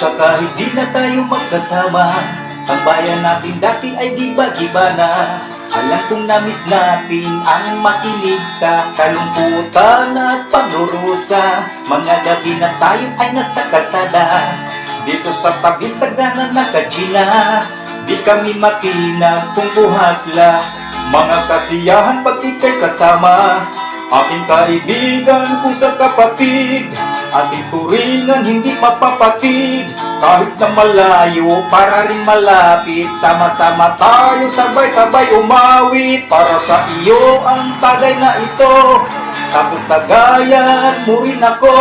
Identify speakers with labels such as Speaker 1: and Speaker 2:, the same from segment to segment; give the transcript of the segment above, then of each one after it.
Speaker 1: Pusa kahit di na tayo magkasama. Ang bayan natin dati ay di ba iba na? Alam kong namiss natin ang makinig sa kalungkutan at pagdurusa Mga gabi na tayo ay nasa kalsada. Dito sa tabi sa gana na kachina Di kami matinag kung buhasla. Mga kasiyahan pag ikay kasama Aking kaibigan kung sa kapatid Ating turingan hindi mapapatid. Kahit na malayo para rin malapit. Sama-sama tayo sabay-sabay umawit. Para sa iyo ang tagay na ito. Tapos tagayan mo rin ako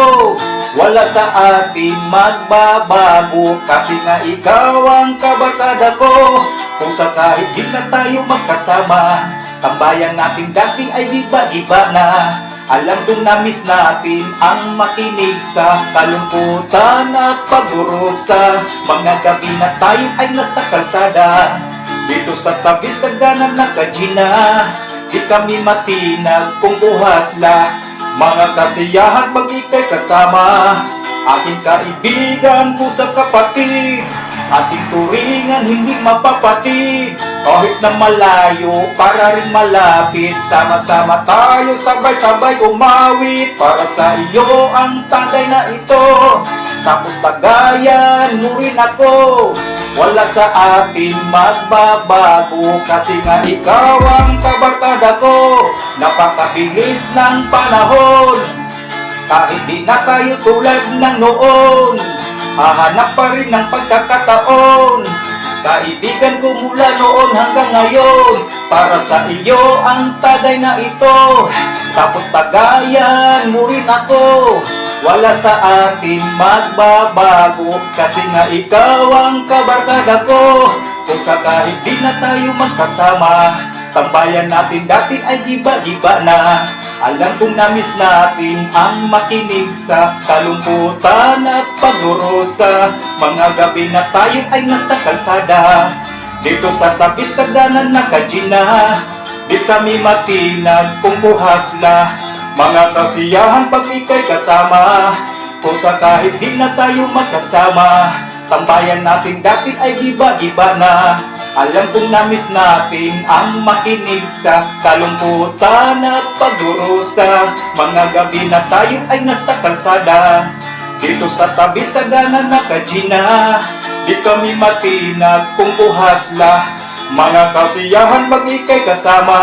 Speaker 1: Wala sa atin magbabago. Kasi nga ikaw ang kabarkada ko. Kung sa kahit di na tayo magkasama Tambayan natin dati ay di ba iba na Alam kong namiss natin ang makinig sa kalungkutan at pagdurusa Mga gabi na tayo ay nasa kalsada. Dito sa tabi sa ganan ng kajina Di kami matinag kung buhasla Mga kasiyahan pag ikay kasama. Aking kaibigan sa kapatid. Ating turingan hindi mapapatid Kahit na malayo para rin malapit Sama-sama tayo sabay-sabay umawit Para sa iyo ang tagay na ito. Tapos tagayan mo rin ako. Wala sa atin magbabago Kasi nga ikaw ang kabarkada ko. Napakabilis ng panahon. Kahit di na tayo tulad ng noon Hahanap pa rin ng pagkakataon Kaibigan ko mula noon hanggang ngayon Para sa iyo ang tagay na ito. Tapos tagayan mo rin ako Wala sa atin magbabago. Kasi nga ikaw ang kabarkada ko Kung sa kahit di na tayo magkasama Tambayan natin dati ay giba-giba na. Alam kong namiss natin ang makinig sa kalungkutan at pagdurusa Mga gabi na tayo ay nasa kalsada. Dito sa tabi sa ganan na kajina Di kami matinag kung buhasla Mga kasiyahan pag ikay kasama Kung sa kahit di na tayo magkasama. Tambayan natin dati ay iba-iba na alam kong namiss natin ang makinig sa kalungkutan at pagdurusa Mga gabi na tayo ay nasa kalsada. Dito sa tabi sa gana na kajina Di kami matinag kung buhasla Mga kasiyahan pag kasama